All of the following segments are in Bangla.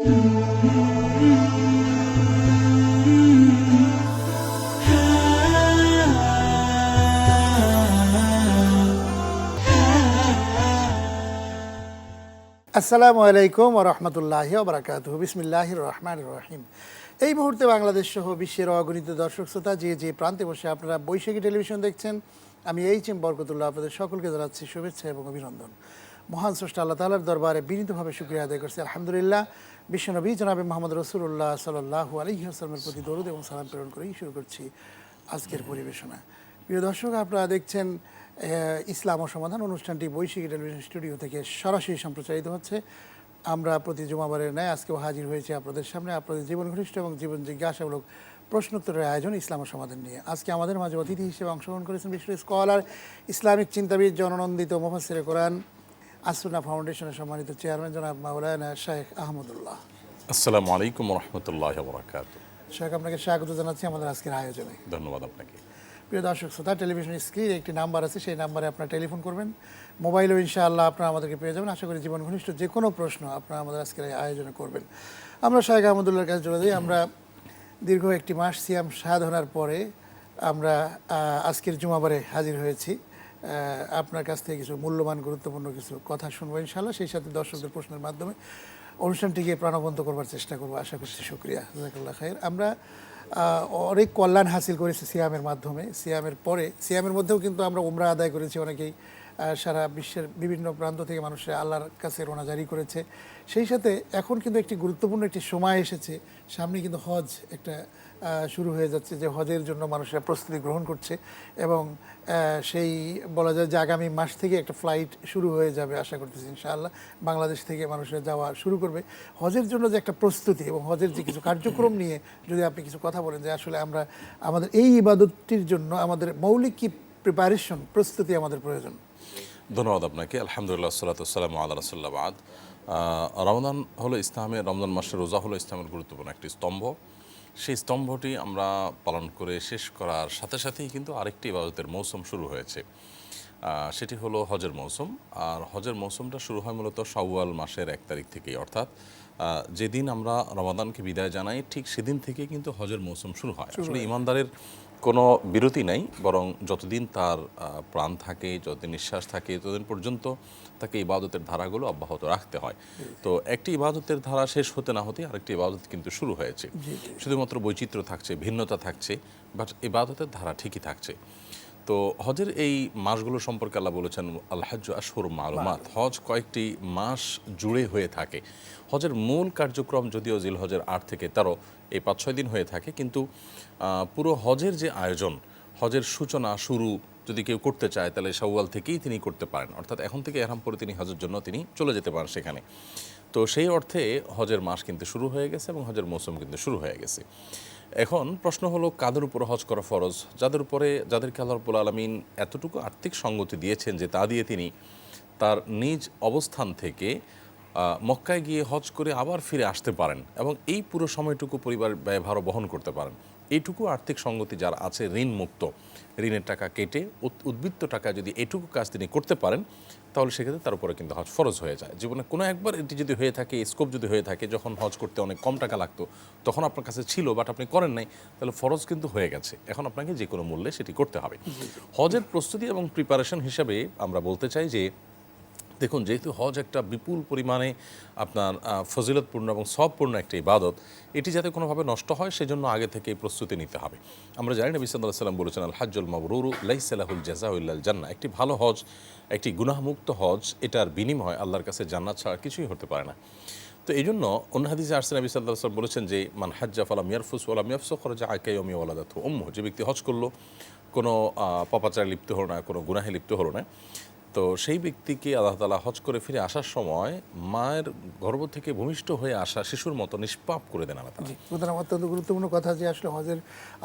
আসসালামু আলাইকুম রহমতুল্লাহ বরাকাত বিসমিল্লাহ রহমান রহিম। এই মুহূর্তে বাংলাদেশ সহ বিশ্বের অগণিত দর্শক শ্রোতা, যে যে প্রান্তে বসে আপনারা বৈশাখী টেলিভিশন দেখছেন, আমি এইচ এম বরকতুল্লাহ আপনাদের সকলকে জানাচ্ছি শুভেচ্ছা এবং অভিনন্দন। মহান স্রষ্টা আল্লাহ তালার দরবারে বিনীতভাবে শুক্রিয়া আদায় করছি। আলহামদুলিল্লাহ বিশ্বনবী জনাবে মোহাম্মদ রসুল্লাহ সাল্লাহু আলহি আসলামের প্রতি দরুদ এবং সালাম প্রেরণ করেই শুরু করছি আজকের পরিবেশনা। প্রিয় দর্শক, আপনারা দেখছেন ইসলাম ও সমাধান অনুষ্ঠানটি বৈশ্বিক টেলিভিশন স্টুডিও থেকে সরাসরি সম্প্রচারিত হচ্ছে। আমরা প্রতি জুমাবারের ন্যায় আজকেও হাজির হয়েছি আপনাদের সামনে। আপনাদের জীবন ঘনিষ্ঠ এবং জীবন জিজ্ঞাসামূলক প্রশ্নোত্তরের আয়োজন ইসলাম ও সমাধান নিয়ে। আজকে আমাদের মাঝে অতিথি হিসেবে অংশগ্রহণ করেছেন বিশ্ব স্কলার, ইসলামিক চিন্তাবিদ, জননন্দিত মোফাসির কোরআন। আসুনা ফাউন্ডেশনের সম্মানিত চেয়ারম্যান জনাব মাওলানা শেখ আহমদুল্লাহ। আসসালামু আলাইকুম রহমতুল্লাহ বরাকাত শেখ আপনাকে স্বাগত জানাচ্ছি আমাদের আজকের আয়োজনে। ধন্যবাদ আপনাকে। প্রিয় দর্শক শ্রোতা টেলিভিশন স্ক্রিনে একটি নাম্বার আছে সেই নাম্বারে আপনারা টেলিফোন করবেন। মোবাইলেও ইনশাআল্লাহ আপনারা আমাদেরকে পেয়ে যাবেন। আশা করি জীবন ঘনিষ্ঠ যে কোনো প্রশ্ন আপনারা আমাদের আজকের আয়োজনে করবেন। আমরা শাহেখ আহমদুল্লাহর কাছে চলে যাই। আমরা দীর্ঘ একটি মাস সিয়াম সাধনার পরে আমরা আজকের জুমাবারে হাজির হয়েছি। আপনার কাছ থেকে কিছু মূল্যবান, গুরুত্বপূর্ণ কিছু কথা শুনব ইনশাআল্লাহ। সেই সাথে দর্শকদের প্রশ্নের মাধ্যমে অনুষ্ঠানটিকে প্রাণবন্ত করবার চেষ্টা করব। আশা করছি শুক্রিয়া। খায়ের আমরা অনেক কল্যাণ হাসিল করেছি সিয়ামের মাধ্যমে। সিয়ামের পরে, সিয়ামের মধ্যেও কিন্তু আমরা উমরা আদায় করেছি অনেকেই। সারা বিশ্বের বিভিন্ন প্রান্ত থেকে মানুষের আল্লাহর কাছে রোনা জারি করেছে। সেই সাথে এখন কিন্তু একটি গুরুত্বপূর্ণ একটি সময় এসেছে। সামনে কিন্তু হজ একটা শুরু হয়ে যাচ্ছে যে হজের জন্য মানুষেরা প্রস্তুতি গ্রহণ করছে এবং সেই বলা যায় যে আগামী মাস থেকে একটা ফ্লাইট শুরু হয়ে যাবে আশা করতেছি ইনশাআল্লাহ। বাংলাদেশ থেকে মানুষেরা যাওয়া শুরু করবে। হজের জন্য যে একটা প্রস্তুতি এবং হজের যে কিছু কার্যক্রম নিয়ে যদি আপনি কিছু কথা বলেন যে আসলে আমরা, আমাদের এই ইবাদতটির জন্য আমাদের মৌলিক কি প্রিপারেশন প্রস্তুতি আমাদের প্রয়োজন? ধন্যবাদ আপনাকে। আলহামদুলিল্লাহ সাল্লাতাম আল্লাহ রসুল্লাহ বাদ। রমজান হলো ইসলামের রমজান মাসের রোজা হলো ইসলামের গুরুত্বপূর্ণ একটি স্তম্ভ। সেই স্তম্ভটি আমরা পালন করে শেষ করার সাথে সাথেই কিন্তু আরেকটি ইবাদতের মৌসুম শুরু হয়েছে। সেটি হলো হজের মৌসুম। আর হজের মৌসুমটা শুরু হয় মূলত শাওয়াল মাসের এক তারিখ থেকেই অর্থাৎ যেদিন আমরা রমাদানকে বিদায় জানাই ঠিক সেদিন থেকে কিন্তু হজের মৌসুম শুরু হয়। আসলে ইমানদারের কোনো বিরতি নাই বরং যতদিন তার প্রাণ থাকে যতদিন নিঃশ্বাস থাকে ততদিন পর্যন্ত তাকে ইবাদতের ধারাগুলো অব্যাহত রাখতে হয়। তো একটি ইবাদতের ধারা শেষ হতে না হতে আরেকটি ইবাদত কিন্তু শুরু হয়েছে। শুধুমাত্র বৈচিত্র্য থাকছে ভিন্নতা থাকছে বাট ইবাদতের ধারা ঠিকই থাকছে। তো হজের এই মাসগুলো সম্পর্কে আল্লাহ বলেছেন আল্লাহজ আশহুর মালুমাত। হজ কয়েকটি মাস জুড়ে হয়ে থাকে। হজের মূল কার্যক্রম যদিও জিল হজের আট থেকে তেরো এই পাঁচ ছয় দিন হয়ে থাকে কিন্তু পুরো হজের যে আয়োজন হজের সূচনা শুরু যদি কেউ করতে চায় তাহলে শাওয়াল থেকেই তিনি করতে পারেন। অর্থাৎ এখন থেকে এরহাম করে তিনি হজের জন্য তিনি চলে যেতে পারেন সেখানে। তো সেই অর্থে হজের মাস কিন্তু শুরু হয়ে গেছে এবং হজের মৌসুম কিন্তু শুরু হয়ে গেছে। এখন প্রশ্ন হলো, কাদের উপর হজ করা ফরজ? যাদের উপরে, যাদেরকে আল্লাহ রব্বুল আলমিন এতটুকু আর্থিক সঙ্গতি দিয়েছেন যে তা দিয়ে তিনি তার নিজ অবস্থান থেকে মক্কায় গিয়ে হজ করে আবার ফিরে আসতে পারেন এবং এই পুরো সময়টুকু পরিবার ব্যয়ভারও বহন করতে পারেন। এইটুকু আর্থিক সঙ্গতি যার আছে ঋণ মুক্ত ঋণের টাকা কেটে উদ্বৃত্ত টাকা যদি এটুকু কাজ তিনি করতে পারেন তাহলে সেক্ষেত্রে তার উপরে কিন্তু হজ ফরজ হয়ে যায়। জীবনে কোনো একবার এটি যদি হয়ে থাকে স্কোপ যদি হয়ে থাকে যখন হজ করতে অনেক কম টাকা লাগতো তখন আপনার কাছে ছিল বাট আপনি করেন নাই তাহলে ফরজ কিন্তু হয়ে গেছে। এখন আপনাকে যে কোনো মূল্যে সেটি করতে হবে। হজের প্রস্তুতি এবং প্রিপারেশন হিসাবে আমরা বলতে চাই যে দেখুন, যেহেতু হজ একটা বিপুল পরিমাণে আপনার ফজিলতপূর্ণ এবং সবপূর্ণ একটা ইবাদত, এটি যাতে কোনোভাবে নষ্ট হয় সেজন্য আগে থেকে প্রস্তুতি নিতে হবে। আমরা জানি না বিসাল্লাহ সাল্লাম বলেছেন আল হাজ্জুল মাবরুরু লাইসালাহুল জাজাউল্লাল জান্না একটি ভালো হজ, একটি গুনাহমুক্ত হজ, এটার বিনিময় আল্লাহর কাছে জান্নাত ছাড়া কিছুই হতে পারে না। তো এই জন্য অন্য হাদিসে আরসেন নবী সাল্লাহ বলেছেন যে, মান হাজ্জা ফালাম ইয়ারফুস ওলাম ইয়াফসো খরচা আকাই অমি ওলাদাত উম্ম যে ব্যক্তি হজ করল, কোনো পাপাচারে লিপ্ত হলো না, কোনো গুনাহে লিপ্ত হলো না। তো সেই ব্যক্তিকে আল্লাহ তালা হজ করে ফিরে আসার সময় মায়ের গর্ভ থেকে ভূমিষ্ঠ হয়ে আসা শিশুর মতো নিষ্পাপ করে দেন আল্লাহ অত্যন্ত গুরুত্বপূর্ণ কথা যে আসলে হজের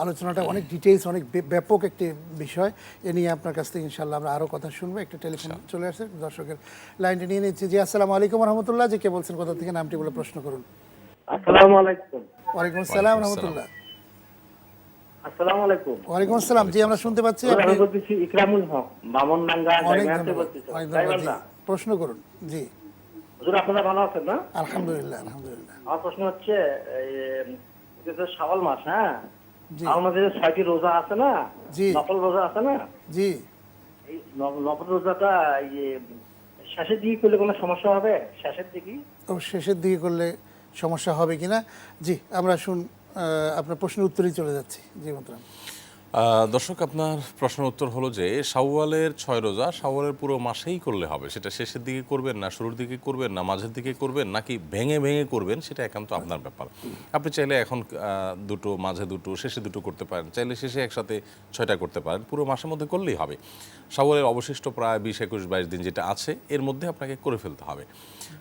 আলোচনাটা অনেক ডিটেলস অনেক ব্যাপক একটি বিষয়। এ নিয়ে আপনার কাছ থেকে ইনশাল্লাহ আমরা আরও কথা শুনব। একটা টেলিফোন চলে আসছে দর্শকের লাইনটি নিয়ে নিচ্ছি। জি আসসালামু আলাইকুম রহমতুল্লাহ। যে কে বলছেন কোথা থেকে নামটি বলে প্রশ্ন করুন। আসসালামু আলাইকুম। ওয়ালাইকুম আসসালাম রহমতুল্লাহ। আসসালামু আলাইকুম। ওয়ালাইকুম আসসালাম। জি আমরা শুনতে পাচ্ছি আপনি। বলতেছি ইকরামুল হক বামনডাঙ্গা জায়গাতে বলতেছি। অনেক ধন্যবাদ। জি গাইবান্ধা। প্রশ্ন করুন। জি। হুজুর আপনারা ভালো আছেন না? আলহামদুলিল্লাহ আলহামদুলিল্লাহ। আমার প্রশ্ন হচ্ছে এই এটা শাওয়াল মাস হ্যাঁ? আমাদের ছয়টি রোজা আছে না। নফল রোজা আছে না? জি। এই নফল রোজাটা ইয়ে শেষের দিকে করলে কোনো সমস্যা হবে? শেষের দিকে? শেষের দিকে করলে সমস্যা হবে কিনা? জি আমরা শুন আপনার প্রশ্নের উত্তরেই চলে যাচ্ছি, জি মোতরাম দর্শক, আপনার প্রশ্নের উত্তর হলো যে, শাওয়ালের ছয় রোজা শাওয়ালের পুরো মাসেই করলে হবে? সেটা শেষের দিকে করবেন না শুরুর দিকে করবেন না মাঝের দিকে করবেন নাকি ভেঙে ভেঙে করবেন? সেটা একান্ত আপনার ব্যাপার। আপনি চাইলে এখন দুটো, মাঝে দুটো, শেষে দুটো করতে পারেন। চাইলে শেষে একসাথে ছয়টা করতে পারেন। পুরো মাসের মধ্যে করলেই হবে। শাওয়ালের অবশিষ্ট প্রায় বিশ, একুশ, বাইশ দিন যেটা আছে, এর মধ্যে আপনাকে করে ফেলতে হবে।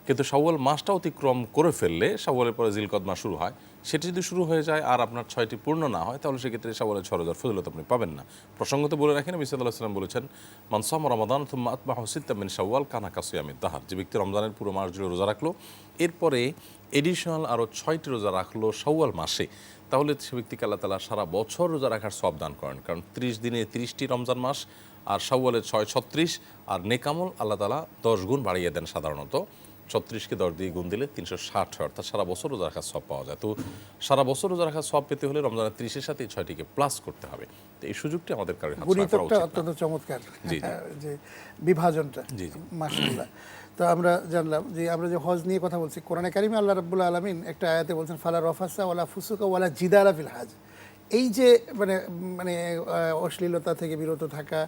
কিন্তু শাওয়াল মাসটা অতিক্রম করে ফেললে শাওয়ালের পরে জিলকদমা শুরু হয়। সেটি যদি শুরু হয়ে যায় আর আপনার ছয়টি পূর্ণ না হয়, তাহলে সেক্ষেত্রে শাওয়ালের ছয় হাজার ফজিলত আপনি পাবেন না। প্রসঙ্গত বলে রাখেন নবী সাল্লাহ সাল্লাম বলেছেন মানসাম রমাদান তুম্মা আতবাহ সিত্তামিন শাওয়াল কানা কাসিয়ামিন তাহার। যে ব্যক্তি রমজানের পুরো মাস জুড়ে রোজা রাখল, এরপরে এডিশনাল আরও ছয়টি রোজা রাখল শাওয়াল মাসে, তাহলে সে ব্যক্তিকে আল্লাহ তালা সারা বছর রোজা রাখার সব দান করেন। কারণ ত্রিশ দিনে তিরিশটি রমজান মাস, আর শাওয়ালের ছয় ছত্রিশ আর নেকামল আল্লাহ তালা দশ গুণ বাড়িয়ে দেন সাধারণত। ছত্রিশকে দশ দিয়ে গুণ দিলে তিনশো ষাট হয়। অর্থাৎ সারা বছর রোজা রাখার সব পাওয়া যায়। তো সারা বছর রোজা রাখার সব পেতে হলে রমজানের ত্রিশের সাথে এই ছয়টিকে প্লাস করতে হবে। তো এই সুযোগটি আমাদের কারণে অত্যন্ত চমৎকার। হ্যাঁ, যে বিভাজনটা। জি, জি। মাসাল্লাহ তো আমরা জানলাম যে আমরা যে হজ নিয়ে কথা বলছি কোরআনে কারিমে আল্লাহ রাব্বুল আলমিন একটা আয়াতে বলছেন ফালা রফাসা ওয়ালা ফুসুকা ওয়ালা জিদারা ফিল হাজ। এই যে মানে মানে অশ্লীলতা থেকে বিরত থাকা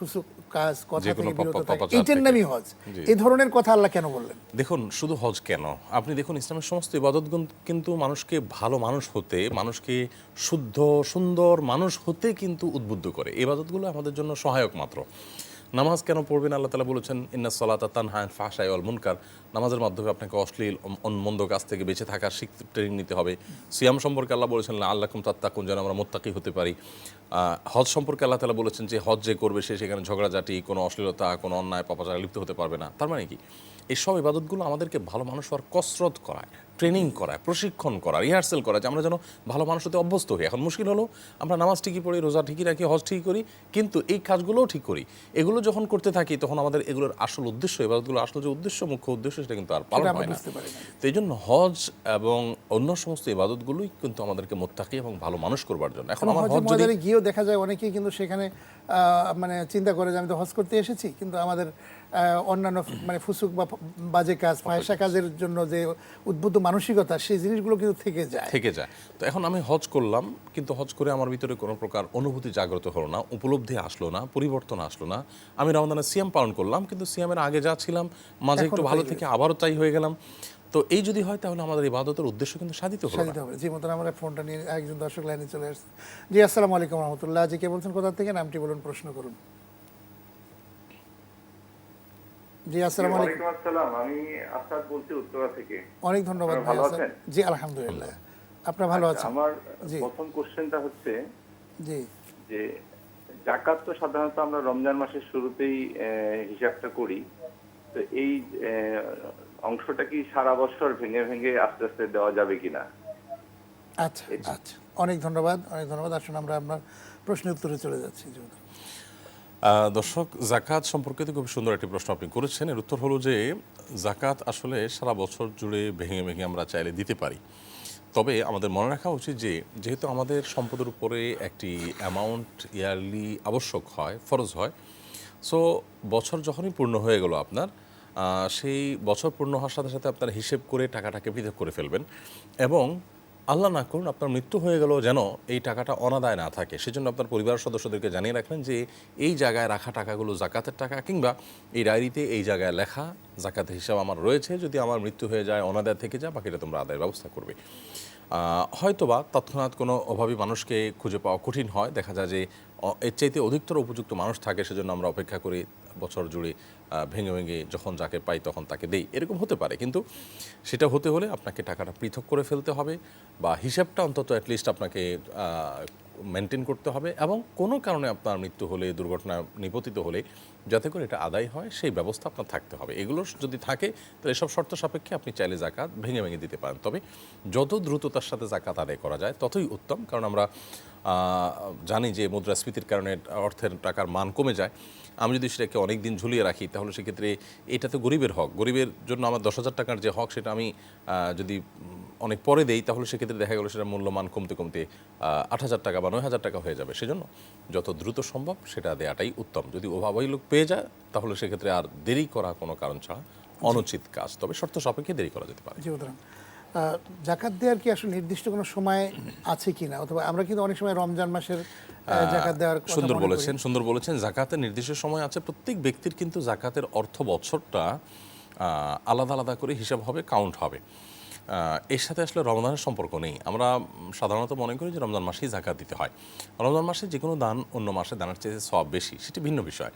ফুসুক কাজ কথা থেকে বিরত পাপ- এইটার নামই হজ। এই ধরনের কথা আল্লাহ কেন বললেন? দেখুন শুধু হজ কেন? আপনি দেখুন ইসলামের সমস্ত ইবাদত কিন্তু মানুষকে ভালো মানুষ হতে মানুষকে শুদ্ধ সুন্দর মানুষ হতে কিন্তু উদ্বুদ্ধ করে। ইবাদতগুলো আমাদের জন্য সহায়ক মাত্র। নামাজ কেন পড়বেন? আল্লাহ তালা বলেছেন, ইন্না সলাতা তানহায়ন ফাশায় অল মুনকার। নামাজের মাধ্যমে আপনাকে অশ্লীল মন্দ কাজ থেকে বেঁচে থাকার শিখ ট্রেনিং নিতে হবে। সিয়াম সম্পর্কে আল্লাহ বলেছেন আল্লাহকুম তাত্তাকুন, যেন আমরা মোত্তাকি হতে পারি। হজ সম্পর্কে আল্লাহ তালা বলেছেন যে, হজ যে করবে সে সেখানে ঝগড়াঝাটি, কোনো অশ্লীলতা, কোনো অন্যায়, পাপাচারে লিপ্ত হতে পারবে না। তার মানে কি? এই সব ইবাদতগুলো আমাদেরকে ভালো মানুষ হওয়ার কসরত করায়। ট্রেনিং করা প্রশিক্ষণ করা রিহার্সেল করা যে আমরা যেন ভালো মানুষ হতে অভ্যস্ত হই। এখন মুশকিল হলো আমরা নামাজ ঠিকই পড়ি রোজা ঠিকই রাখি হজ ঠিকই করি কিন্তু এই কাজগুলোও ঠিক করি। এগুলো যখন করতে থাকি তখন আমাদের এগুলোর আসল উদ্দেশ্য এবারগুলো আসল যে উদ্দেশ্য মুখ্য উদ্দেশ্য সেটা কিন্তু আর পালন হয় না। তো এই জন্য হজ এবং অন্য সমস্ত ইবাদতগুলোই কিন্তু আমাদেরকে মোত্তাকি এবং ভালো মানুষ করবার জন্য। এখন আমার হজ যদি গিয়েও দেখা যায় অনেকেই কিন্তু সেখানে মানে চিন্তা করে যে আমি তো হজ করতে এসেছি কিন্তু আমাদের অন্যান্য মানে ফুসুক বা বাজে কাজ ফায়সা কাজের জন্য যে উদ্বুদ্ধ মানসিকতা সেই জিনিসগুলো কিন্তু থেকে যায়। থেকে যায়। তো এখন আমি হজ করলাম কিন্তু হজ করে আমার ভিতরে কোনো প্রকার অনুভূতি জাগ্রত হলো না উপলব্ধি আসলো না পরিবর্তন আসলো না। আমি রমজানের সিয়াম পালন করলাম কিন্তু সিয়ামের আগে যা ছিলাম মাঝে একটু ভালো থেকে আবারও তাই হয়ে গেলাম। তো এই যদি হয় তাহলে আমাদের ইবাদতের উদ্দেশ্য কিন্তু সাধিত হলো না। সাজিতে হবে। জি মতন আমরা ফোনটা নিয়ে একজন দর্শক লাইনে চলে আসছে। জি আসসালামু আলাইকুম রহমতুল্লাহ। জি কে বলছেন কোথা থেকে? নামটি বলুন প্রশ্ন করুন। জি আসসালামু আলাইকুম। আসসালাম। আমি আসাদ বলছি উত্তরা থেকে। অনেক ধন্যবাদ ভালো আছেন? জি আলহামদুলিল্লাহ। আপনার ভালো আছেন? আমার প্রথম কোশ্চেনটা হচ্ছে জি। যে জাকাত তো সাধারণত আমরা রমজান মাসের শুরুতেই হিসাবটা করি। তো এই অংশটা কি সারা বছর ভেঙে ভেঙে আস্তে আস্তে দেওয়া যাবে কিনা? আচ্ছা আচ্ছা। অনেক ধন্যবাদ অনেক ধন্যবাদ। আসুন আমরা আপনার প্রশ্নের উত্তরে চলে যাচ্ছি দর্শক, জাকাত সম্পর্কে তো খুব সুন্দর একটি প্রশ্ন আপনি করেছেন। এর উত্তর হলো যে, জাকাত আসলে সারা বছর জুড়ে ভেঙে ভেঙে আমরা চাইলে দিতে পারি। তবে আমাদের মনে রাখা উচিত যে, যেহেতু আমাদের সম্পদের উপরে একটি অ্যামাউন্ট ইয়ারলি আবশ্যক হয়, ফরজ হয় সো বছর যখনই পূর্ণ হয়ে গেল আপনার সেই বছর পূর্ণ হওয়ার সাথে সাথে আপনার হিসেব করে টাকাটাকে পৃথক করে ফেলবেন এবং আল্লাহ না করুন, আপনার মৃত্যু হয়ে গেল যেন এই টাকাটা অনাদায় না থাকে। সেজন্য আপনার পরিবারের সদস্যদেরকে জানিয়ে রাখলেন যে, এই জায়গায় রাখা টাকাগুলো জাকাতের টাকা কিংবা এই ডায়েরিতে এই জায়গায় লেখা জাকাতের হিসাব আমার রয়েছে। যদি আমার মৃত্যু হয়ে যায়, অনাদায় থেকে যা, বাকিটা তোমরা আদায়ের ব্যবস্থা করবে। হয়তোবা তৎক্ষণাৎ কোনো অভাবী মানুষকে খুঁজে পাওয়া কঠিন হয়। দেখা যায় যে এর চাইতে অধিকতর উপযুক্ত মানুষ থাকে, সেজন্য আমরা অপেক্ষা করি বছর জুড়ে ভেঙে ভেঙে যখন যাকে পাই তখন তাকে দেই। এরকম হতে পারে। কিন্তু সেটা হতে হলে আপনাকে টাকাটা পৃথক করে ফেলতে হবে বা হিসাবটা অন্তত অ্যাটলিস্ট আপনাকে মেনটেন করতে হবে এবং কোনো কারণে আপনার মৃত্যু হলে, দুর্ঘটনা নিপতিত হলে যাতে করে এটা আদায় হয়, সেই ব্যবস্থা আপনার থাকতে হবে। এগুলো যদি থাকে, তাহলে এসব শর্ত সাপেক্ষে আপনি চাইলে জাকাত ভেঙে ভেঙে দিতে পারেন। তবে যত দ্রুততার সাথে জাকাত আদায় করা যায়, ততই উত্তম। কারণ আমরা জানি যে মুদ্রাস্ফীতির কারণে অর্থের টাকার মান কমে যায়। আমি যদি সেটাকে অনেক দিন ঝুলিয়ে রাখি, তাহলে সেক্ষেত্রে এটা তো গরিবের হক। গরিবের জন্য আমার দশ হাজার টাকার যে হক, সেটা আমি যদি অনেক পরে দেই তাহলে সেক্ষেত্রে দেখা গেলো সেটা মূল্যমান কমতে কমতে আট হাজার টাকা বা নয় হাজার টাকা হয়ে যাবে। সেজন্য যত দ্রুত সম্ভব সেটা দেওয়াটাই উত্তম। যদি অভাবই লোক পেয়ে যায় তাহলে সেক্ষেত্রে আর দেরি করা কোনো কারণ ছাড়া অনুচিত কাজ। তবে শর্ত সাপেক্ষে দেরি করা যেতে পারে। জাকাত দেওয়ার কি আসলে নির্দিষ্ট কোনো সময় আছে কি না অথবা আমরা কিন্তু অনেক সময় রমজান মাসের জাকাত দেওয়ার সুন্দর বলেছেন সুন্দর বলেছেন। জাকাতের নির্দিষ্ট সময় আছে। প্রত্যেক ব্যক্তির কিন্তু জাকাতের অর্থ বছরটা আলাদা আলাদা করে হিসাব হবে কাউন্ট হবে। এর সাথে আসলে রমজানের সম্পর্ক নেই। আমরা সাধারণত মনে করি যে রমজান মাসেই জাকাত দিতে হয়। রমজান মাসে যে কোনো দান অন্য মাসে দানের চেয়ে সব বেশি, সেটি ভিন্ন বিষয়।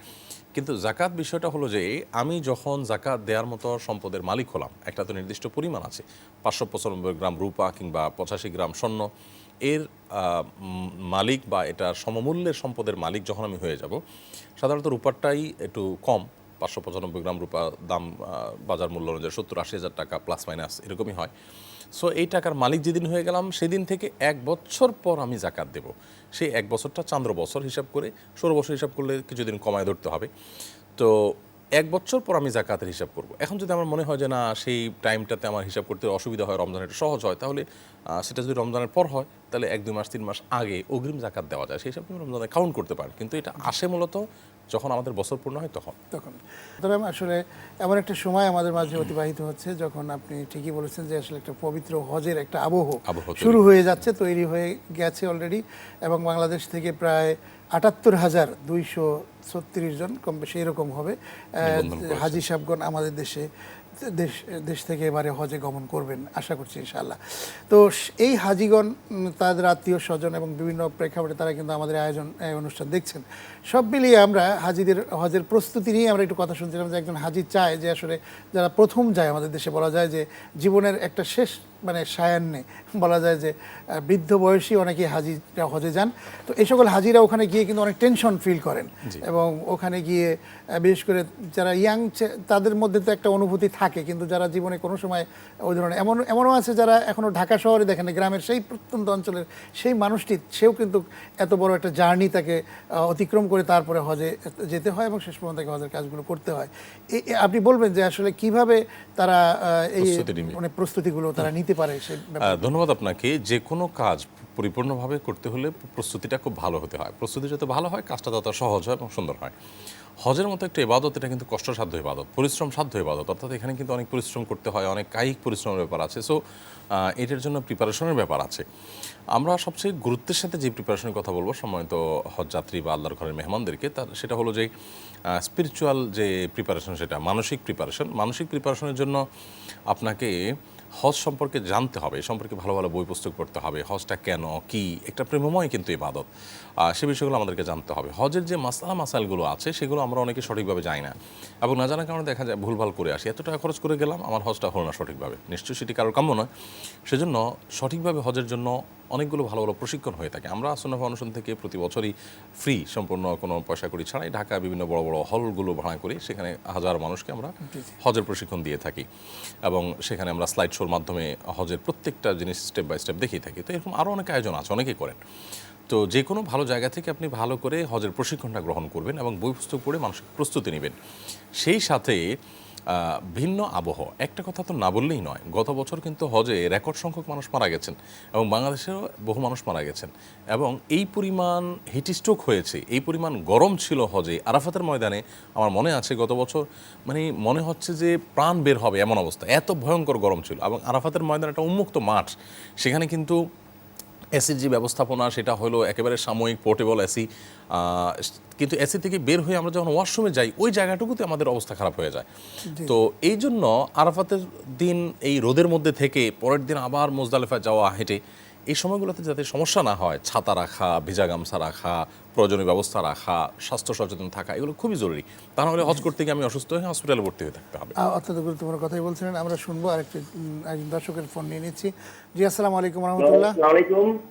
কিন্তু জাকাত বিষয়টা হলো যে, আমি যখন জাকাত দেওয়ার মতো সম্পদের মালিক হলাম, একটা তো নির্দিষ্ট পরিমাণ আছে, পাঁচশো পঁচানব্বই গ্রাম রূপা কিংবা পঁচাশি গ্রাম স্বর্ণ, এর মালিক বা এটা সমমূল্যের সম্পদের মালিক যখন আমি হয়ে যাব, সাধারণত রূপারটাই একটু কম। পাঁচশো পঁচানব্বই গ্রাম রূপা দাম বাজার মূল্য অনুযায়ী সত্তর আশি হাজার টাকা প্লাস মাইনাস এরকমই হয়। সো এই টাকার মালিক যেদিন হয়ে গেলাম, সেদিন থেকে এক বছর পর আমি জাকাত দেব। সেই এক বছরটা চান্দ্র বছর হিসাব করে, ষোলো বছর হিসাব করলে কিছুদিন কমায় ধরতে হবে। তো, এক বছর পর আমি জাকাতের হিসাব করব। এখন যদি আমার মনে হয় যে না, সেই টাইমটাতে আমার হিসাব করতে অসুবিধা হয়, রমজান একটু সহজ হয়, তাহলে সেটা যদি রমজানের পর হয়, তাহলে এক, দুই মাস, তিন মাস আগে অগ্রিম জাকাত দেওয়া যায়। সেই হিসাবে রমজানে কাউন্ট করতে পারি কিন্তু এটা আসে মূলত যখন আমাদের বছর পূর্ণ হয় তখন। তখন। তবে আসলে এমন একটা সময় আমাদের মাঝে অতিবাহিত হচ্ছে যখন আপনি ঠিকই বলেছেন যে আসলে একটা পবিত্র হজের একটা আবহ শুরু হয়ে যাচ্ছে তৈরি হয়ে গেছে অলরেডি এবং বাংলাদেশ থেকে প্রায় আটাত্তর হাজার দুইশো ছত্রিশ জন কম বেশি এরকম হবে হাজি সাহেবগণ আমাদের দেশে দেশ দেশ থেকে এবারে হজে গমন করবেন, আশা করছি ইনশাল্লাহ তো এই হাজিগণ তাদের আত্মীয় স্বজন এবং বিভিন্ন প্রেক্ষাপটে তারা কিন্তু আমাদের আয়োজন অনুষ্ঠান দেখছেন। সব মিলিয়ে আমরা হাজিদের, হজের প্রস্তুতি নিয়ে আমরা একটু কথা শুনছিলাম যে একজন হাজি চায় যে আসলে যারা প্রথম যায় আমাদের দেশে বলা যায় যে জীবনের একটা শেষ মানে সায়ান্নে বলা যায় যে বৃদ্ধ বয়সী অনেকে হাজিরা হজে যান। তো এই সকল হাজিরা ওখানে গিয়ে কিন্তু অনেক টেনশন ফিল করেন। এবং ওখানে গিয়ে বিশেষ করে যারা ইয়াং তাদের মধ্যে তো একটা অনুভূতি থাকে। কিন্তু যারা জীবনে কোনো সময় ওই ধরনের এমন এমনও আছে যারা এখনও ঢাকা শহরে দেখেন গ্রামের সেই প্রত্যন্ত অঞ্চলের সেই মানুষটি সেও কিন্তু এত বড় একটা জার্নি তাকে অতিক্রম করে তারপরে হজে যেতে হয় এবং শেষ পর্যন্ত তাকে হজের কাজগুলো করতে হয়। আপনি বলবেন যে আসলে কীভাবে তারা এই মানে প্রস্তুতিগুলো তারা নিতে পারে সে ধন্যবাদ আপনাকে। যে কোনো কাজ পরিপূর্ণভাবে করতে হলে প্রস্তুতিটা খুব ভালো হতে হয়। প্রস্তুতি যত ভালো হয়, কাজটা তত সহজ হয় এবং সুন্দর হয়। হজের মতো একটা ইবাদত, এটা কিন্তু কষ্টসাধ্য ইবাদত পরিশ্রম সাধ্য ইবাদত। অর্থাৎ এখানে কিন্তু অনেক পরিশ্রম করতে হয়, অনেক কায়িক পরিশ্রমের ব্যাপার আছে। সো এটার জন্য প্রিপারেশনের ব্যাপার আছে। আমরা সবচেয়ে গুরুত্বের সাথে যে প্রিপারেশনের কথা বলব, সম্মানিত হজযাত্রী বা আল্লাহর ঘরের মেহমানদেরকে, তার সেটা হলো যে স্পিরিচুয়াল যে প্রিপারেশন সেটা মানসিক প্রিপারেশন মানসিক প্রিপারেশনের জন্য আপনাকে হজ সম্পর্কে জানতে হবে সম্পর্কে ভালো ভালো বই পুস্তক পড়তে হবে, হজটা কেন, কি, একটা প্রেমময় কিন্তু ইবাদত। সে বিষয়গুলো আমাদেরকে জানতে হবে। হজের যে মাসালা মাসালগুলো আছে, সেগুলো আমরা অনেকে সঠিকভাবে যাই না। এবং না জানার কারণে দেখা যায় ভুলভাল করে আসি। এত টাকা খরচ করে গেলাম, আমার হজটা হলো না সঠিকভাবে। নিশ্চয়ই সেটি কারোর কাম্য নয়। সেজন্য সঠিকভাবে হজের জন্য অনেকগুলো ভালো ভালো প্রশিক্ষণ হয়ে থাকে। আমরা আসন্ন ফাউন্ডেশন থেকে প্রতি বছরই ফ্রি সম্পূর্ণ কোনো পয়সা করি ছাড়াই ঢাকা বিভিন্ন বড় বড় হলগুলো ভাড়া করি সেখানে হাজার মানুষকে আমরা হজের প্রশিক্ষণ দিয়ে থাকি। এবং সেখানে আমরা স্লাইড শোর মাধ্যমে হজের প্রত্যেকটা জিনিস স্টেপ বাই স্টেপ দেখিয়ে থাকি। তো এরকম আরও অনেক আয়োজন আছে অনেকেই করেন। তো যে কোনো ভালো জায়গা থেকে আপনি ভালো করে হজের প্রশিক্ষণটা গ্রহণ করবেন এবং বই পুস্তক পড়ে মানসিক প্রস্তুতি নেবেন। সেই সাথে ভিন্ন আবহ। একটা কথা তো না বললেই নয়, গত বছর কিন্তু হজে রেকর্ড সংখ্যক মানুষ মারা গেছেন এবং বাংলাদেশেও বহু মানুষ মারা গেছেন। এবং এই পরিমাণ হিটস্ট্রোক হয়েছে, এই পরিমাণ গরম ছিল হজে, আরাফাতের ময়দানে আমার মনে আছে গত বছর মানে মনে হচ্ছে যে প্রাণ বের হবে এমন অবস্থা, এত ভয়ঙ্কর গরম ছিল। এবং আরাফাতের ময়দান একটা উন্মুক্ত মাঠ, সেখানে কিন্তু এসির যে ব্যবস্থাপনা সেটা হলো একেবারে সাময়িক পোর্টেবল এসি কিন্তু এসি থেকে বের হয়ে আমরা যখন ওয়াশরুমে যাই ওই জায়গাটুকুতে আমাদের অবস্থা খারাপ হয়ে যায়। তো এই জন্য আরাফাতের দিন এই রোদের মধ্যে থেকে পরের দিন আবার মোজদালেফা যাওয়া হেঁটে এই সময়গুলোতে যাতে সমস্যা না হয় ছাতা রাখা ভিজা গামছা রাখা প্রয়োজনীয় ব্যবস্থা রাখা স্বাস্থ্য সচেতন থাকা এগুলো খুবই জরুরি। তা নাহলে হজ করতে গিয়ে আমি অসুস্থ হয়ে হসপিটালে ভর্তি হয়ে থাকতে হবে। অত্যন্ত গুরুত্বপূর্ণ কথাই বলছিলেন। আমরা শুনব আরেকটি একজন দর্শকের ফোন নিয়ে নিচ্ছি। জি আসসালামু আলাইকুম রহমতুল্লাহ।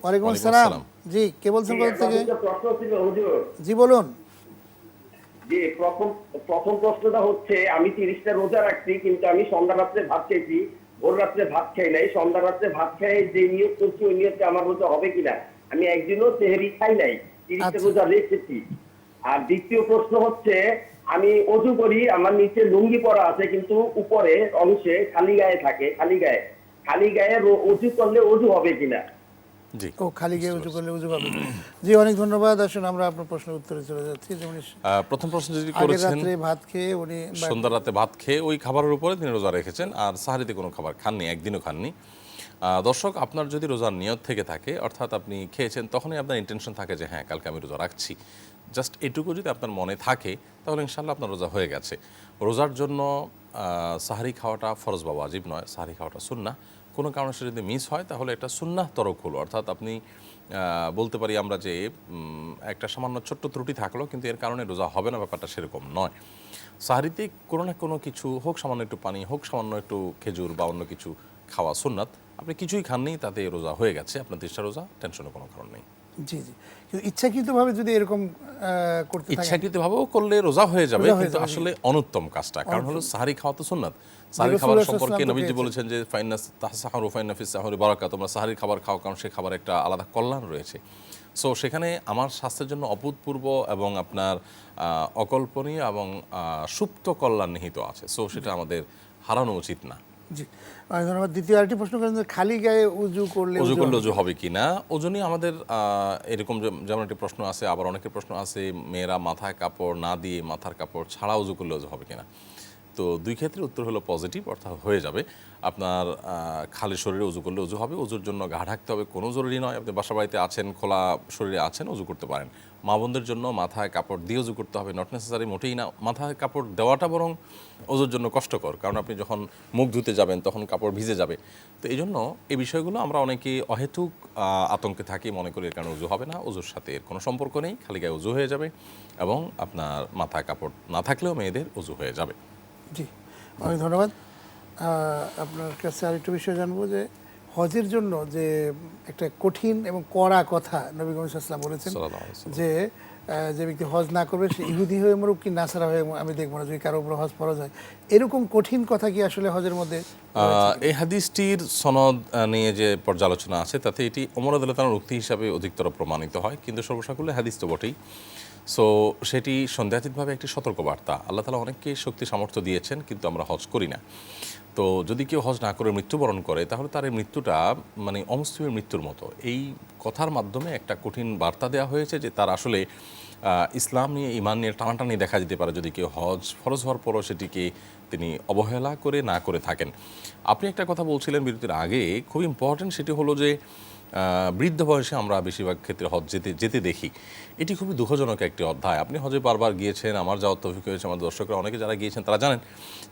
ওয়ালাইকুম আসসালাম। জি কে বলছেন কোথা থেকে? প্রশ্ন ছিল হুজুর। জি বলুন। যে প্রথম প্রথম প্রশ্নটা হচ্ছে আমি তিরিশটা রোজা রাখছি কিন্তু আমি সন্ধ্যা রাত্রে ভাত খেয়েছি ভোর রাত্রে ভাত খাই নাই। সন্ধ্যা রাত্রে ভাত খেয়ে যে নিয়োগ করছি ওই নিয়তে আমার রোজা হবে কিনা? আমি একদিনও তেহেরি খাই নাই। তিরিশটা আচ্ছা। রোজা রেখেছি আর দ্বিতীয় প্রশ্ন হচ্ছে আমি অজু করি আমার নিচে লুঙ্গি পরা আছে কিন্তু উপরে অংশে খালি গায়ে থাকে খালি গায়ে। খালি গায়ে অজু করলে অজু হবে কিনা? জি। ও খালি গিয়ে উঁচু করলে উঁচু পাবেন জি অনেক ধন্যবাদ। আসুন আমরা আপনার প্রশ্নের উত্তরে চলে যাচ্ছি। যেমন প্রথম প্রশ্ন যদি করেছেন ভাত খেয়ে উনি সন্ধ্যা রাতে ভাত খেয়ে ওই খাবারের উপরে তিনি রোজা রেখেছেন আর সাহারিতে কোনো খাবার খাননি একদিনও খাননি। দর্শক, আপনার যদি রোজার নিয়ত থেকে থাকে, অর্থাৎ আপনি খেয়েছেন, তখনই আপনার ইন্টেনশন থাকে যে হ্যাঁ কালকে আমি রোজা রাখছি। জাস্ট এটুকু যদি আপনার মনে থাকে, তাহলে ইনশাল্লাহ আপনার রোজা হয়ে গেছে। রোজার জন্য সাহারি খাওয়াটা ফরজ বা ওয়াজিব নয়, সাহারি খাওয়াটা সুন্না কোনো কারণে সে যদি মিস হয়, তাহলে এটা সুন্নাহ তরক হলো। অর্থাৎ আপনি বলতে পারি আমরা যে একটা সামান্য ছোট্ট ত্রুটি থাকল, কিন্তু এর কারণে রোজা হবে না, ব্যাপারটা সেরকম নয়। সাহারিতে কোনো না কোনো কিছু হোক, সামান্য একটু পানি হোক, সামান্য একটু খেজুর বা অন্য কিছু খাওয়া সুন্নাত। আপনি কিছুই খাননি তাতে রোজা হয়ে গেছে। আপনার তেষ্টা রোজা টেনশনের কোনো কারণ নেই। জি জি। কিন্তু ইচ্ছাকৃতভাবে যদি এরকম করতে ইচ্ছাকৃতভাবেও করলে রোজা হয়ে যাবে কিন্তু আসলে অনুত্তম কাজটা। কারণ হলো সাহারি খাওয়া তো সুন্নাত। সাহারি খাবার সম্পর্কে নবীজি বলেছেন যে ফাইনাস তাহসাহরু ফাইনা ফিস সাহরি বারাকা তোমরা সাহারি খাবার খাও কারণ সে খাবার একটা আলাদা কল্যাণ রয়েছে। সো সেখানে আমার স্বাস্থ্যের জন্য অভূতপূর্ব এবং আপনার অকল্পনীয় এবং সুপ্ত কল্যাণ নিহিত আছে। সো সেটা আমাদের হারানো উচিত না। জি। অনেক ধন্যবাদ দ্বিতীয় আরেকটি প্রশ্ন করেন খালি গায়ে উজু করলে উজু করলে? অজু হবে কি না? ওজনই আমাদের এরকম যেমন একটি প্রশ্ন আছে আবার অনেকের প্রশ্ন আছে মেয়েরা মাথায় কাপড় না দিয়ে মাথার কাপড় ছাড়া উজু করলে অজু হবে কিনা তো দুই ক্ষেত্রে উত্তর হলো পজিটিভ অর্থাৎ হয়ে যাবে। আপনার খালি শরীরে উজু করলে উজু হবে। উজুর জন্য গা ঢাকতে হবে কোনো জরুরি নয়। আপনি বাসা বাড়িতে আছেন খোলা শরীরে আছেন উজু করতে পারেন। মা বোনদের জন্য মাথায় কাপড় দিয়ে উজু করতে হবে নট নেসেসারি মোটেই না। মাথায় কাপড় দেওয়াটা বরং ওজুর জন্য কষ্টকর, কারণ আপনি যখন মুখ ধুতে যাবেন তখন কাপড় ভিজে যাবে। তো এই জন্য এই বিষয়গুলো আমরা অনেকে অহেতুক আতঙ্কে থাকি, মনে করি এর কারণে উজু হবে না, উজুর সাথে এর কোনো সম্পর্ক নেই, খালি গায়ে উজু হয়ে যাবে এবং আপনার মাথায় কাপড় না থাকলেও মেয়েদের উজু হয়ে যাবে। জি, অনেক ধন্যবাদ। আপনার কাছে আরেকটু বিষয় জানব যে হজের জন্য যে একটা কঠিন এবং কড়া কথা নবী ইসলাম বলেছেন যে যে ব্যক্তি হজ না করবে সে ইহুদি হয়ে মরুক কি নাসারা হয়ে আমি দেখব না যদি কারও উপর হজ ফরজ হয়। এরকম কঠিন কথা কি আসলে হজের মধ্যে এই হাদিসটির সনদ নিয়ে যে পর্যালোচনা আছে তাতে এটি অমর আদালতার উক্তি হিসাবে অধিকতর প্রমাণিত হয় কিন্তু সর্বসাকুল্যে হাদিস তো বটেই। সো সেটি সন্দেহাতীতভাবে একটি সতর্কবার্তা। আল্লাহ তালা অনেককে শক্তি সামর্থ্য দিয়েছেন কিন্তু আমরা হজ করি না। তো যদি কেউ হজ না করে মৃত্যুবরণ করে, তাহলে তার এই মৃত্যুটা মানে অমুসলিমের মৃত্যুর মতো। এই কথার মাধ্যমে একটা কঠিন বার্তা দেওয়া হয়েছে যে তার আসলে ইসলাম নিয়ে, ইমান নিয়ে টানাটানি দেখা যেতে পারে যদি কেউ হজ ফরজ হওয়ার পরও সেটিকে তিনি অবহেলা করে না করে থাকেন। আপনি একটা কথা বলছিলেন বিরতির আগে, খুব ইম্পর্টেন্ট সেটি হলো যে বৃদ্ধ বয়সে আমরা বেশিরভাগ ক্ষেত্রে হজ যেতে যেতে দেখি। এটি খুবই দুঃখজনক একটি অধ্যায়। আপনি হজে বারবার গিয়েছেন আমার যাওয়ার তৌফিক হয়েছে আমার দর্শকরা অনেকে যারা গিয়েছেন তারা জানেন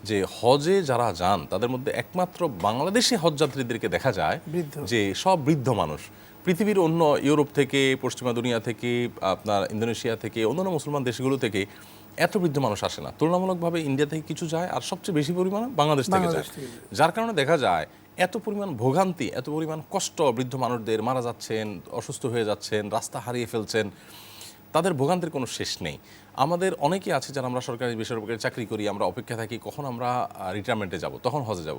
যে হজে যারা যান তাদের মধ্যে একমাত্র বাংলাদেশি হজযাত্রীদেরকে দেখা যায় বৃদ্ধ। যে সব বৃদ্ধ মানুষ। পৃথিবীর অন্য ইউরোপ থেকে পশ্চিমা দুনিয়া থেকে আপনার ইন্দোনেশিয়া থেকে অন্যান্য মুসলমান দেশগুলো থেকে এত বৃদ্ধ মানুষ আসে না। তুলনামূলকভাবে ইন্ডিয়া থেকে কিছু যায় আর সবচেয়ে বেশি পরিমাণে বাংলাদেশ থেকে যায়। যার কারণে দেখা যায় এত পরিমাণ ভোগান্তি এত পরিমাণ কষ্ট বৃদ্ধ মানুষদের মারা যাচ্ছেন অসুস্থ হয়ে যাচ্ছেন রাস্তা হারিয়ে ফেলছেন তাদের ভোগান্তির কোনো শেষ নেই। আমাদের অনেকে আছে যারা আমরা সরকারি বেসরকারি চাকরি করি আমরা অপেক্ষা থাকি কখন আমরা রিটায়ারমেন্টে যাব তখন হজে যাব।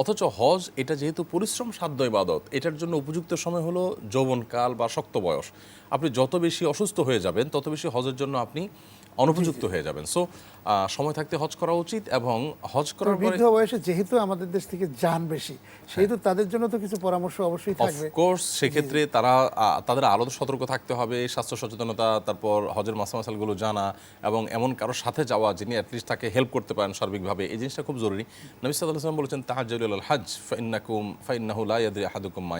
অথচ হজ এটা যেহেতু পরিশ্রম সাধ্য ইবাদত এটার জন্য উপযুক্ত সময় হলো যৌবনকাল বা শক্ত বয়স। আপনি যত বেশি অসুস্থ হয়ে যাবেন তত বেশি হজের জন্য আপনি অনুপযুক্ত হয়ে যাবেন। সো সময় থাকতে হজ করা উচিত এবং হজ করার বৃদ্ধ বয়সে যেহেতু আমাদের দেশ থেকে যান বেশি সেহেতু তাদের জন্য তো কিছু পরামর্শ অবশ্যই থাকবে। অফকোর্স সেক্ষেত্রে তারা তাদের আরও সতর্ক থাকতে হবে স্বাস্থ্য সচেতনতা তারপর হজের মাসামাসালগুলো জানা এবং এমন কারোর সাথে যাওয়া যিনি অ্যাটলিস্ট তাকে হেল্প করতে পারেন সার্বিকভাবে এই জিনিসটা খুব জরুরি। নবী সাল্লাহ সাল্লাম বলেছেন তাহাজুল হজ ফাইন্নাকুম ফাইন্নাহুলা ইয়াদি আহাদুকুম মা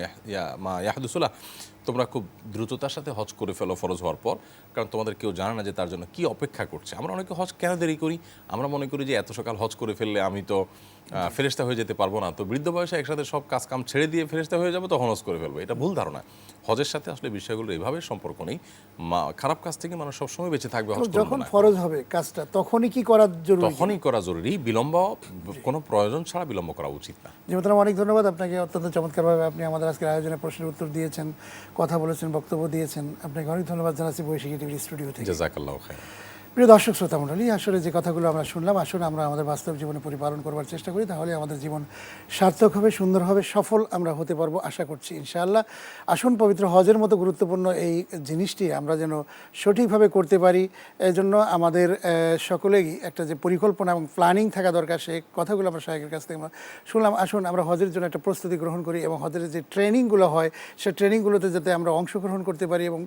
মা ইয়াহদুসুলা তোমরা খুব দ্রুততার সাথে হজ করে ফেলো ফরজ হওয়ার পর কারণ তোমাদের কেউ জানে না যে তার জন্য কি অপেক্ষা করছে। আমরা অনেকে হজ কেন দেরি দেরি করি। আমরা মনে করি যে এত সকাল হজ করে ফেললে আমি তো আহ, ফেরেশতা হয়ে যেতে পারব না। তো বৃদ্ধ বয়সে একসাথে সব কাজ কাম ছেড়ে দিয়ে ফেরেশতা হয়ে যাব তখন হজ করে ফেলব। এটা ভুল ধারণা। হজের সাথে আসলে বিষয়গুলো এইভাবে সম্পর্ক নেই। খারাপ কাজ থেকে মানুষ সবসময় বেঁচে থাকবে যখন ফরজ হবে কাজটা তখনই কি করা জরুরি? তখনই করা জরুরি। বিলম্ব কোনো প্রয়োজন ছাড়া বিলম্ব করা উচিত না। জি অনেক ধন্যবাদ আপনাকে। অত্যন্ত চমৎকারভাবে আপনি আমাদের আজকের আয়োজনে প্রশ্নের উত্তর দিয়েছেন কথা বলেছেন বক্তব্য দিয়েছেন। আপনাকে অনেক ধন্যবাদ জানাচ্ছি বৈশাখী টিভি স্টুডিও থেকে। জাজাকাল্লাহ খাই প্রিয় দর্শক, শ্রোতা মণ্ডলী, আসলে যে কথাগুলো আমরা শুনলাম, আসলে আমরা আমাদের বাস্তব জীবনে পরিপালন করবার চেষ্টা করি, তাহলে আমাদের জীবন সার্থক হবে, সুন্দর হবে, সফল আমরা হতে পারব আশা করছি, ইনশাআল্লাহ। আসুন, পবিত্র হজের মতো গুরুত্বপূর্ণ এই জিনিসটি আমরা যেন সঠিকভাবে করতে পারি এই জন্য আমাদের সকলেই একটা যে পরিকল্পনা এবং প্ল্যানিং থাকা দরকার, সেই কথাগুলো আমরা শাহেকের কাছ থেকে শুনলাম। আসুন, আমরা হজের জন্য একটা প্রস্তুতি গ্রহণ করি এবং হজের যে ট্রেনিংগুলো হয় সে ট্রেনিংগুলোতে যাতে আমরা অংশগ্রহণ করতে পারি এবং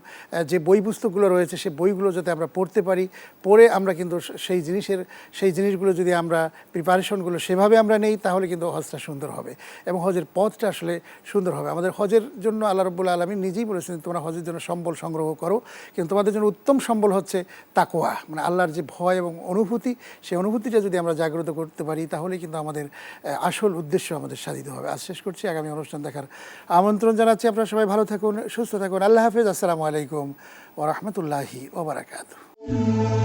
যে বই পুস্তকগুলো রয়েছে, সে বইগুলো যাতে আমরা পড়তে পারি পড়ে আমরা কিন্তু সেই জিনিসের, সেই জিনিসগুলো যদি আমরা প্রিপারেশনগুলো সেভাবে আমরা নেই, তাহলে কিন্তু হজটা সুন্দর হবে। এবং হজের পথটা আসলে সুন্দর হবে। আমাদের হজের জন্য আল্লাহ রব্বুল আলমী নিজেই বলেছেন তোমরা হজের জন্য সম্বল সংগ্রহ করো। কিন্তু তোমাদের জন্য উত্তম সম্বল হচ্ছে তাকোয়া মানে আল্লাহর যে ভয় এবং অনুভূতি, সেই অনুভূতিটা যদি আমরা জাগ্রত করতে পারি, তাহলে কিন্তু আমাদের আসল উদ্দেশ্য আমাদের সাধিত হবে। আজ শেষ করছি। আগামী অনুষ্ঠান দেখার আমন্ত্রণ জানাচ্ছি আপনারা সবাই। ভালো থাকুন, সুস্থ থাকুন। আল্লাহ হাফিজ। আসসালামু আলাইকুম ওরহমতুল্লাহি ওবরাকাতু Música